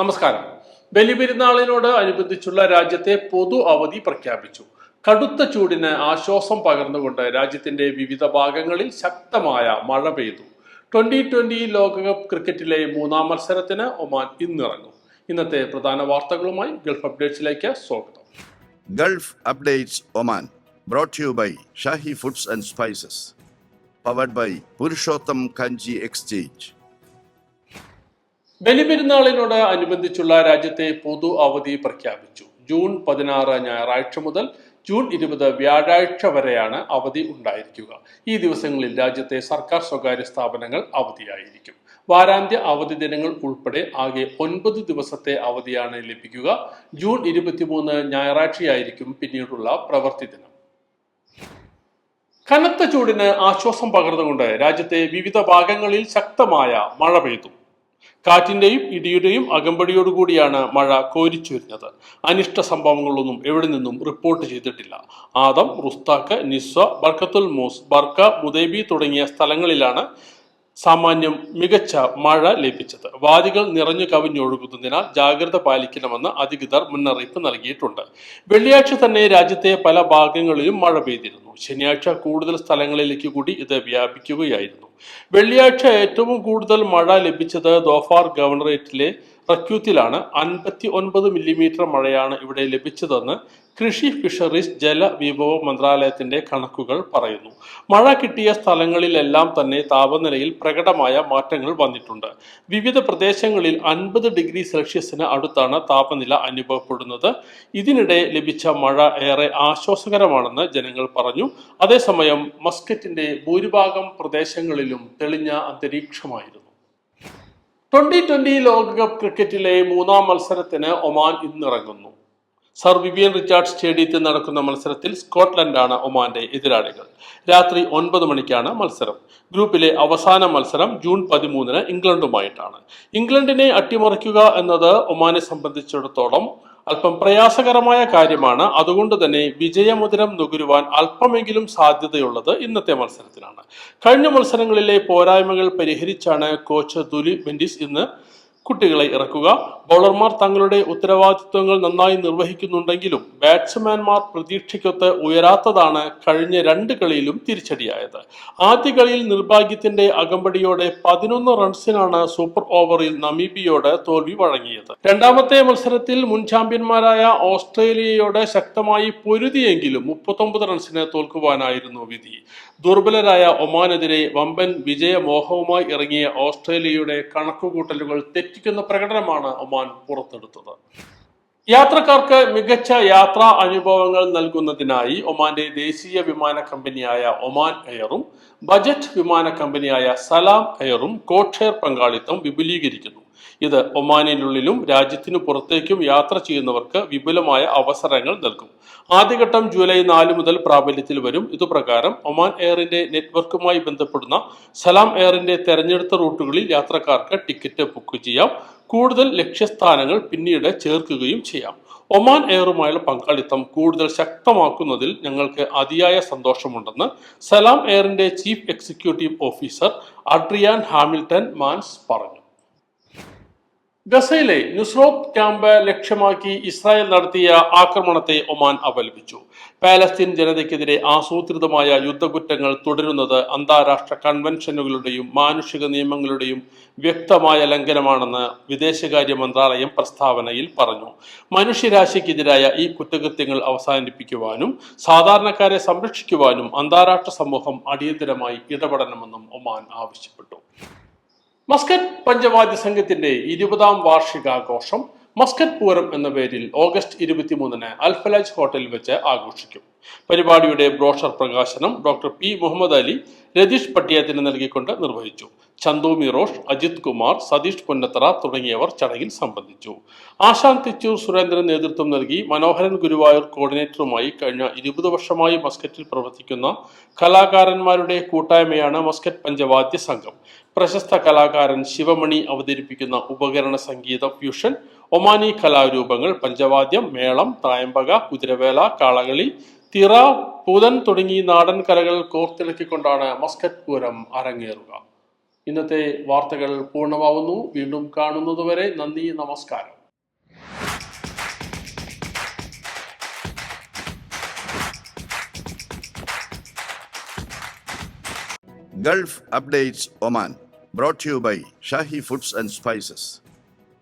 നമസ്കാരം. ബലിപെരുന്നാളിനോട് അനുബന്ധിച്ചുള്ള രാജ്യത്തെ പൊതു അവധി പ്രഖ്യാപിച്ചു. കടുത്ത ചൂടിന് ആശ്വാസം പകർന്നുകൊണ്ട് രാജ്യത്തിന്റെ വിവിധ ഭാഗങ്ങളിൽ ശക്തമായ മഴ പെയ്തു. ട്വന്റി ട്വന്റി ലോകകപ്പ് ക്രിക്കറ്റിലെ മൂന്നാം മത്സരത്തിന് ഒമാൻ ഇന്നിറങ്ങും. ഇന്നത്തെ പ്രധാന വാർത്തകളുമായി ഗൾഫ് അപ്ഡേറ്റ്സിലേക്ക് സ്വാഗതം. Gulf updates Oman brought you by Shahi foods and spices powered by Purushottam Kanji exchange ബലിപെരുന്നാളിനോട് അനുബന്ധിച്ചുള്ള രാജ്യത്തെ പൊതു അവധി പ്രഖ്യാപിച്ചു. ജൂൺ പതിനാറ് ഞായറാഴ്ച മുതൽ ജൂൺ ഇരുപത് വ്യാഴാഴ്ച വരെയാണ് അവധി ഉണ്ടായിരിക്കുക. ഈ ദിവസങ്ങളിൽ രാജ്യത്തെ സർക്കാർ സ്വകാര്യ സ്ഥാപനങ്ങൾ അവധിയായിരിക്കും. വാരാന്ത്യ അവധി ദിനങ്ങൾ ഉൾപ്പെടെ ആകെ ഒൻപത് ദിവസത്തെ അവധിയാണ് ലഭിക്കുക. ജൂൺ ഇരുപത്തിമൂന്ന് ഞായറാഴ്ചയായിരിക്കും പിന്നീടുള്ള പ്രവൃത്തി ദിനം. കനത്ത ചൂടിന് ആശ്വാസം പകർന്നുകൊണ്ട് രാജ്യത്തെ വിവിധ ഭാഗങ്ങളിൽ ശക്തമായ മഴ പെയ്തു. കാറ്റിന്റെയും ഇടിയുടെയും അകമ്പടിയോടുകൂടിയാണ് മഴ കോരിച്ചൊരിഞ്ഞത് അനിഷ്ട സംഭവങ്ങളൊന്നും എവിടെ നിന്നും റിപ്പോർട്ട് ചെയ്തിട്ടില്ല. Adam Rustaq Nizwa Barkatul Mouz Barka Mudaibi തുടങ്ങിയ സ്ഥലങ്ങളിലാണ് സാമാന്യം മികച്ച മഴ ലഭിച്ചത്. വാദികൾ നിറഞ്ഞു കവിഞ്ഞൊഴുകുന്നതിനാൽ ജാഗ്രത പാലിക്കണമെന്ന് അധികൃതർ മുന്നറിയിപ്പ് നൽകിയിട്ടുണ്ട്. വെള്ളിയാഴ്ച തന്നെ രാജ്യത്തെ പല ഭാഗങ്ങളിലും മഴ പെയ്തിരുന്നു. ശനിയാഴ്ച കൂടുതൽ സ്ഥലങ്ങളിലേക്ക് കൂടി ഇത് വ്യാപിക്കുകയായിരുന്നു. വെള്ളിയാഴ്ച ഏറ്റവും കൂടുതൽ മഴ ലഭിച്ചത് ദോഫാർ ഗവർണറേറ്റിലെ റക്യൂത്തിലാണ് അൻപത്തി ഒൻപത് മില്ലിമീറ്റർ മഴയാണ് ഇവിടെ ലഭിച്ചതെന്ന് കൃഷി ഫിഷറീസ് ജല വിഭവ മന്ത്രാലയത്തിന്റെ കണക്കുകൾ പറയുന്നു. മഴ കിട്ടിയ സ്ഥലങ്ങളിലെല്ലാം തന്നെ താപനിലയിൽ പ്രകടമായ മാറ്റങ്ങൾ വന്നിട്ടുണ്ട്. വിവിധ പ്രദേശങ്ങളിൽ അൻപത് ഡിഗ്രി സെൽഷ്യസിന് അടുത്താണ് താപനില അനുഭവപ്പെടുന്നത്. ഇതിനിടെ ലഭിച്ച മഴ ഏറെ ആശ്വാസകരമാണെന്ന് ജനങ്ങൾ പറഞ്ഞു. അതേസമയം മസ്കറ്റിന്റെ ഭൂരിഭാഗം പ്രദേശങ്ങളിലും തെളിഞ്ഞ അന്തരീക്ഷമായിരുന്നു. ട്വന്റി ട്വന്റി ലോകകപ്പ് ക്രിക്കറ്റിലെ മൂന്നാം മത്സരത്തിന് ഒമാൻ ഇന്നിറങ്ങുന്നു. സർ വിവിയൻ റിച്ചാർഡ് സ്റ്റേഡിയത്തിൽ നടക്കുന്ന മത്സരത്തിൽ സ്കോട്ട്ലൻഡാണ് ഒമാന്റെ എതിരാളികൾ. രാത്രി ഒൻപത് മണിക്കാണ് മത്സരം. ഗ്രൂപ്പിലെ അവസാന മത്സരം ജൂൺ പതിമൂന്നിന് ഇംഗ്ലണ്ടുമായിട്ടാണ്. ഇംഗ്ലണ്ടിനെ അട്ടിമറിക്കുക എന്നത് ഒമാനെ സംബന്ധിച്ചിടത്തോളം അല്പം പ്രയാസകരമായ കാര്യമാണ്. അതുകൊണ്ട് തന്നെ വിജയമുദ്രം നുകരുവാൻ അല്പമെങ്കിലും സാധ്യതയുള്ളത് ഇന്നത്തെ മത്സരത്തിനാണ്. കഴിഞ്ഞ മത്സരങ്ങളിലെ പോരായ്മകൾ പരിഹരിച്ചാണ് കോച്ച് ദുലി മെൻഡിസ് ഇന്ന് കുട്ടികളെ ഇറക്കുക. ബൗളർമാർ തങ്ങളുടെ ഉത്തരവാദിത്വങ്ങൾ നന്നായി നിർവഹിക്കുന്നുണ്ടെങ്കിലും ബാറ്റ്സ്മാൻമാർ പ്രതീക്ഷയ്ക്കൊത്ത് ഉയരാത്തതാണ് കഴിഞ്ഞ രണ്ട് കളിയിലും തിരിച്ചടിയായത്. ആദ്യ കളിയിൽ നിർഭാഗ്യത്തിന്റെ അകമ്പടിയോടെ പതിനൊന്ന് റൺസിനാണ് സൂപ്പർ ഓവറിൽ നമീബിയോട് തോൽവി വഴങ്ങിയത്. രണ്ടാമത്തെ മത്സരത്തിൽ മുൻ ചാമ്പ്യന്മാരായ ഓസ്ട്രേലിയയോട് ശക്തമായി പൊരുതിയെങ്കിലും മുപ്പത്തൊമ്പത് റൺസിന് തോൽക്കുവാനായിരുന്നു വിധി. ദുർബലരായ ഒമാനെതിരെ വമ്പൻ വിജയമോഹവുമായി ഇറങ്ങിയ ഓസ്ട്രേലിയയുടെ കണക്കുകൂട്ടലുകൾ തെറ്റിക്കുന്ന പ്രകടനമാണ് ഒമാൻ പുറത്തെടുത്തത്. യാത്രക്കാർക്ക് മികച്ച യാത്രാ അനുഭവങ്ങൾ നൽകുന്നതിനായി ഒമാന്റെ ദേശീയ വിമാന കമ്പനിയായ ഒമാൻ എയറും ബജറ്റ് വിമാന കമ്പനിയായ സലാം എയറും കോഡ്ഷെയർ പങ്കാളിത്തം വിപുലീകരിക്കുന്നു. ഇത് ഒമാനിനുള്ളിലും രാജ്യത്തിന് പുറത്തേക്കും യാത്ര ചെയ്യുന്നവർക്ക് വിപുലമായ അവസരങ്ങൾ നൽകും. ആദ്യഘട്ടം ജൂലൈ നാല് മുതൽ പ്രാബല്യത്തിൽ വരും. ഇതുപ്രകാരം ഒമാൻ എയറിന്റെ നെറ്റ്വർക്കുമായി ബന്ധപ്പെടുന്ന സലാം എയറിന്റെ തെരഞ്ഞെടുത്ത റൂട്ടുകളിൽ യാത്രക്കാർക്ക് ടിക്കറ്റ് ബുക്ക് ചെയ്യാം. കൂടുതൽ ലക്ഷ്യസ്ഥാനങ്ങൾ പിന്നീട് ചേർക്കുകയും ചെയ്യാം. ഒമാൻ എയറുമായുള്ള പങ്കാളിത്തം കൂടുതൽ ശക്തമാക്കുന്നതിൽ ഞങ്ങൾക്ക് അതിയായ സന്തോഷമുണ്ടെന്ന് സലാം എയറിന്റെ chief executive officer Adrian Hamilton Manns പറഞ്ഞു. ഗസയിലെ നുസ്രോത്ത് ക്യാമ്പ് ലക്ഷ്യമാക്കി ഇസ്രായേൽ നടത്തിയ ആക്രമണത്തെ ഒമാൻ അപലപിച്ചു. പാലസ്തീൻ ജനതയ്ക്കെതിരെ ആസൂത്രിതമായ യുദ്ധകുറ്റങ്ങൾ തുടരുന്നത് അന്താരാഷ്ട്ര കൺവെൻഷനുകളുടെയും മാനുഷിക നിയമങ്ങളുടെയും വ്യക്തമായ ലംഘനമാണെന്ന് വിദേശകാര്യ മന്ത്രാലയം പ്രസ്താവനയിൽ പറഞ്ഞു. മനുഷ്യരാശിക്കെതിരായ ഈ കുറ്റകൃത്യങ്ങൾ അവസാനിപ്പിക്കുവാനും സാധാരണക്കാരെ സംരക്ഷിക്കുവാനും അന്താരാഷ്ട്ര സമൂഹം അടിയന്തരമായി ഇടപെടണമെന്നും ഒമാൻ ആവശ്യപ്പെട്ടു. മസ്കറ്റ് പഞ്ചവാദ്യ സംഘത്തിന്റെ ഇരുപതാം വാർഷികാഘോഷം മസ്കറ്റ് പൂരം എന്ന പേരിൽ ഓഗസ്റ്റ് ഇരുപത്തിമൂന്നിന് അൽഫലാജ് ഹോട്ടലിൽ വെച്ച് ആഘോഷിക്കും. പരിപാടിയുടെ ബ്രോഷർ പ്രകാശനം ഡോക്ടർ പി മുഹമ്മദ് അലി രതീഷ് പട്ടിയത്തിന് നൽകിക്കൊണ്ട് നിർവഹിച്ചു. ചന്തു മിറോഷ് അജിത് കുമാർ സതീഷ് പൊന്നത്തറ തുടങ്ങിയവർ ചടങ്ങിൽ സംബന്ധിച്ചു. ആശാൻ തിച്ചൂർ സുരേന്ദ്രൻ നേതൃത്വം നൽകി മനോഹരൻ ഗുരുവായൂർ കോർഡിനേറ്ററുമായി കഴിഞ്ഞ ഇരുപത് വർഷമായി മസ്കറ്റിൽ പ്രവർത്തിക്കുന്ന കലാകാരന്മാരുടെ കൂട്ടായ്മയാണ് മസ്കറ്റ് പഞ്ചവാദ്യ സംഘം. പ്രശസ്ത കലാകാരൻ ശിവമണി അവതരിപ്പിക്കുന്ന ഉപകരണ സംഗീത ഫ്യൂഷൻ ഒമാനി കലാരൂപങ്ങൾ പഞ്ചവാദ്യം മേളം തായമ്പക കുതിരവേല കാളകളി തിറ പൂതൻ തുടങ്ങി നാടൻ കലകൾ കോർത്തിളക്കിക്കൊണ്ടാണ് മസ്കറ്റ് പൂരം അരങ്ങേറുക ഇന്നത്തെ വാർത്തകൾ പൂർണമാവുന്നു വീണ്ടും കാണുന്നതുവരെ നന്ദി നമസ്കാരം Gulf Updates Oman. Brought to you by Shahi Foods and Spices.